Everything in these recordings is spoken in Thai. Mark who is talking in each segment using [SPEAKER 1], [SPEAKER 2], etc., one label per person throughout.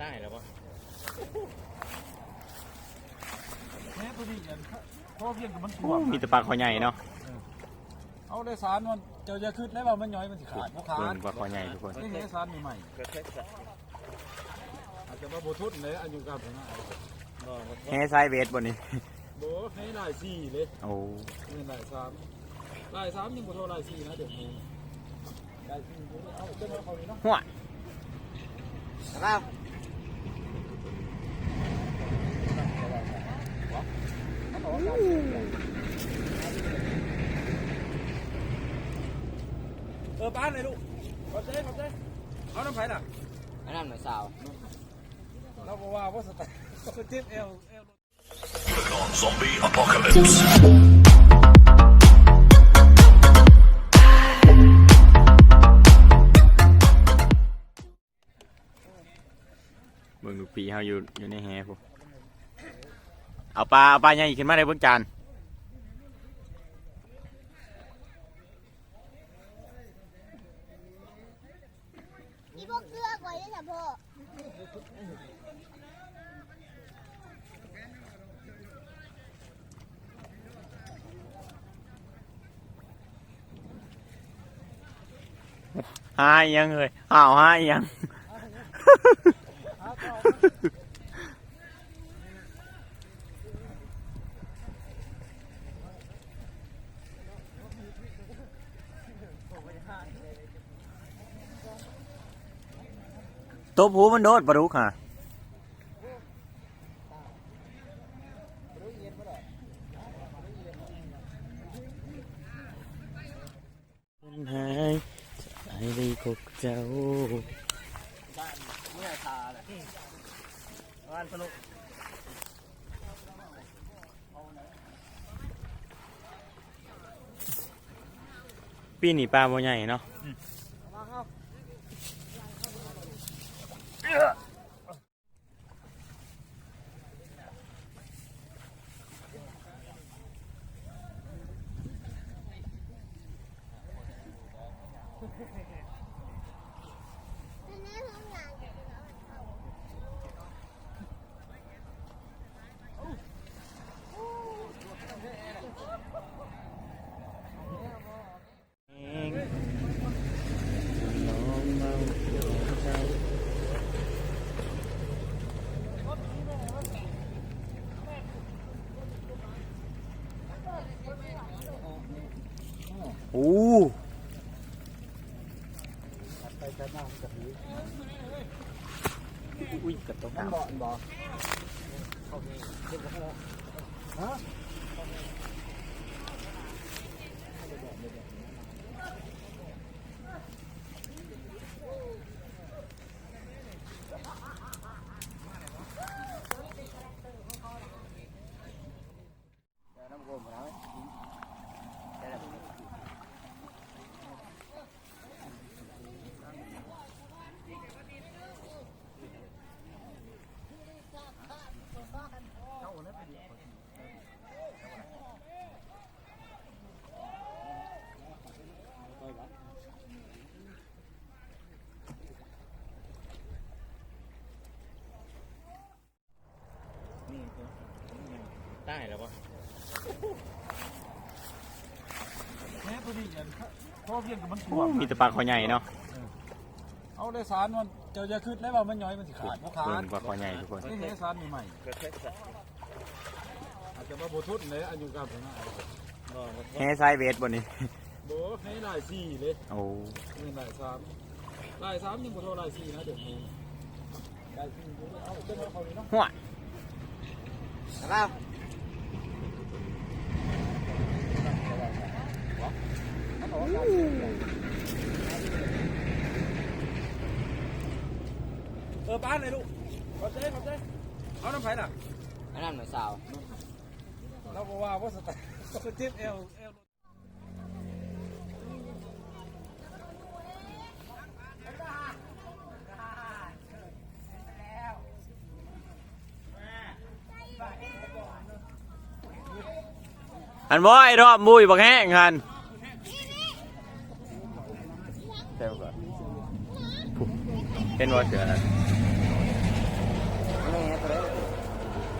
[SPEAKER 1] ได้แล้วปะ
[SPEAKER 2] แม่ตัวนี้เนี่ยเพราะเพียงกับมันถ่วง
[SPEAKER 3] มีแต่ปลาคอใหญ่เนาะ
[SPEAKER 2] เอาได้สารมันเจ้าจะขึ้นได้ว่ามันย่อยมันสิขาดบ่ขา
[SPEAKER 3] เบิ่
[SPEAKER 2] ด
[SPEAKER 3] งปลาคอใหญ่ทุกคน
[SPEAKER 2] นี่เห็นสารใหม่
[SPEAKER 1] ก็แค่จะ
[SPEAKER 2] ๆอาจจะมาโบทุนเลยอายุกับผมนะ
[SPEAKER 1] บอกว่า
[SPEAKER 3] แฮ่ไซเวทบนนี้
[SPEAKER 2] โบให้ลายสี่เลย
[SPEAKER 3] โอ้
[SPEAKER 2] นี่ลายสามลายสามยังบ่เท่าลายสี่นะเดี๋ยวนี้ลายสี่เอาเจ้ามาเขานี่เนาะ
[SPEAKER 3] หัว
[SPEAKER 1] ครับ
[SPEAKER 2] เออป้านเลยลูกขอบใจขอบใจเอาน้ำไผ่ล่ะ
[SPEAKER 1] อันนั้นเหมือนสาว
[SPEAKER 2] เราบอกว่าว่าสไตล์ก็เจ็บเอวเอว
[SPEAKER 4] Zombie apocalypse.
[SPEAKER 3] เบิ่งลูกปีเฮาอยู่อยู่ในแฮ่พวก เอาปลาเอาปลาใหญ่ขึ้นมาได้เบิ่งจาน
[SPEAKER 5] นี่พวกเกลือก่อนเลยนะพ่อ
[SPEAKER 3] หาอีหยังเอ้ยอ้าวหาอีหยัง ตัวผู้มันโดดปลาดุกฮะมันหายสายดีกกเจ้า
[SPEAKER 1] เมื่อชาเลยวันสนุก
[SPEAKER 3] ปีนี่ปลาบ่ใหญ่เนาะโอ้
[SPEAKER 2] ไปใช้น้ำกับนี้
[SPEAKER 3] อุ้ยกระตก
[SPEAKER 2] มัน
[SPEAKER 3] น้ำ
[SPEAKER 2] บ่อนบ่ฮะ
[SPEAKER 1] ได้แล้วปะ
[SPEAKER 2] แม่ตัวนี้เนี่ยเพราะเพียงกับมันถ่วง
[SPEAKER 3] มีแต่ปลาคอใหญ่เนาะ
[SPEAKER 2] เอาได้สารมันเจ้าจะขึ้นได้ว่ามันย่อยมันสิขาดบ่ขา
[SPEAKER 3] เบิ่
[SPEAKER 2] ด
[SPEAKER 3] งปลาคอใหญ่ทุกคน
[SPEAKER 2] นี่เห็นสารใหม่
[SPEAKER 1] ก็แค่จะ
[SPEAKER 2] ๆอาจจะมาโบทุนเลยอายุกับผมนะ
[SPEAKER 1] บอกว่า
[SPEAKER 3] แฮ่ไซเวทบนนี้
[SPEAKER 2] โบให้ลายสี่เลย
[SPEAKER 3] โอ้
[SPEAKER 2] นี่ลายสามลายสามยังบ่เท่าลายสี่นะเดี๋ยวนี้ลายสี่เอาเจ้ามาเขานี่เนาะ
[SPEAKER 3] หัว
[SPEAKER 1] ครับ
[SPEAKER 2] เออป้านเลยลูกขอบใจขอบใจเอาน้ำไผ่ล่ะ
[SPEAKER 1] อันนั้นเหมือนสาว
[SPEAKER 2] เราบอกว่าว่าสไตล์ก็เจ็บเอวเอว
[SPEAKER 3] อันบ่ไอ้รอบมุยบักแห้งหันเต็มก่อนเป็นบ่เสือนั่น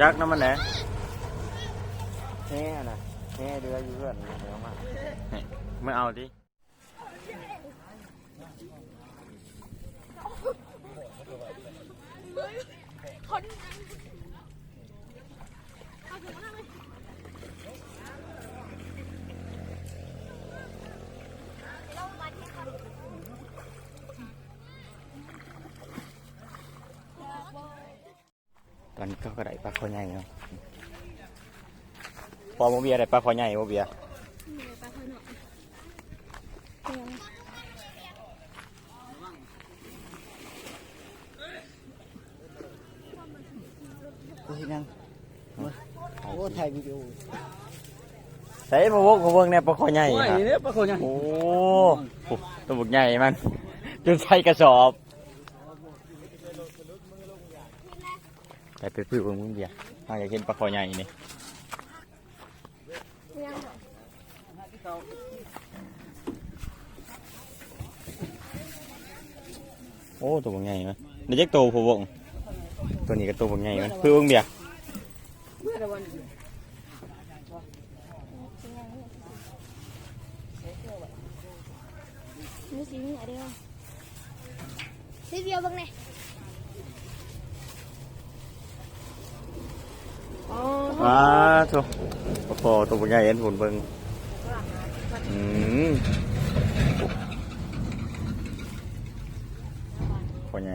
[SPEAKER 3] จักน้ำมันแหน
[SPEAKER 1] แห่น่ะแห่เรืออยู่เพื่อนเดี๋ยวมา
[SPEAKER 3] เมื่อเอาดิ ตอนนี้ก็กระไดปลาคอใหญ่เนาะพอโมเบียได้ปลาคอใหญ่โมเบีย
[SPEAKER 1] กูเห็นยังโอ้ถ่ายวิดีโอ
[SPEAKER 3] ใส่มาพวกมาเบิ่งเนี่ยปลาคอใหญ่
[SPEAKER 2] โอ้ย
[SPEAKER 3] นะ
[SPEAKER 2] เนี่ยปลาคนยัง
[SPEAKER 3] โอ้โหตัวบุกใหญ่มันจนใส่กระสอบ แต่ไปพื้นเบิ่งมึงเบียร์ถ้าอยากเห็นปลาคอใหญ่นี่โอ้ตัวบุกใหญ่มันเดี๋ยวจะโตผู้บงตัวนี้ก็ตัวบุกใหญ่มันพื้นเบิ่งเบียร์
[SPEAKER 5] มีสีเหนือเดียวสีเดียวบ้างเนี่ย
[SPEAKER 3] ว้าตัวโอ้โหตัวใหญ่เอ็นผุนเบิงอืมคอใหญ่